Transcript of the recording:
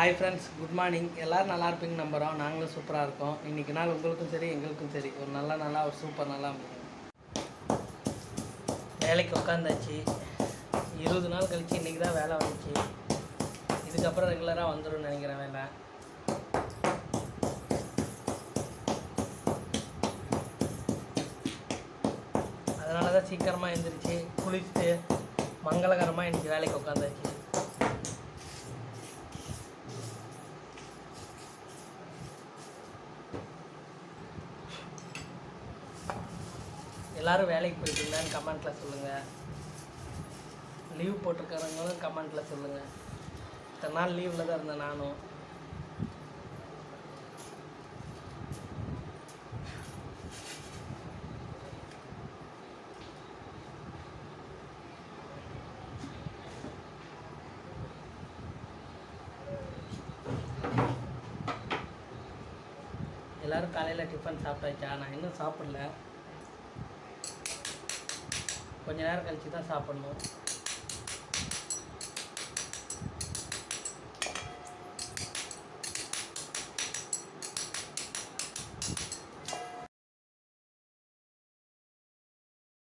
Hi friends good morning எல்லோரும் நல்லா இருப்பீங்க நம்புகிறோம் நாங்களும் சூப்பராக இருக்கோம். இன்றைக்கி நாள் உங்களுக்கும் சரி எங்களுக்கும் சரி. ஒரு நல்ல நாளாக ஒரு சூப்பர் நாளாக அமையும் வேலைக்கு உட்காந்தாச்சு இருபது நாள் கழித்து இன்றைக்கி தான் வேலை வந்துச்சு. இதுக்கப்புறம் ரெகுலராக வந்துடும் நினைக்கிறேன் வேலை. அதனால தான் சீக்கிரமாக எழுந்திரிச்சு குளிச்சுட்டு மங்களகரமாக இன்றைக்கி வேலைக்கு உட்காந்தாச்சு எல்லாரும் வேலைக்கு போயிட்டீங்களான்னு கமெண்ட்டில் சொல்லுங்கள் லீவ் போட்டிருக்கிறவங்களும் கமெண்ட்டில் சொல்லுங்கள் இத்தனை நாள் லீவில் தான் இருந்தேன் நானும். எல்லாரும் காலையில் டிஃபன் சாப்பிட்டாச்சா? நான் இன்னும் சாப்பிடல. கொஞ்ச நேரம் கழிச்சு தான் சாப்பிடணும்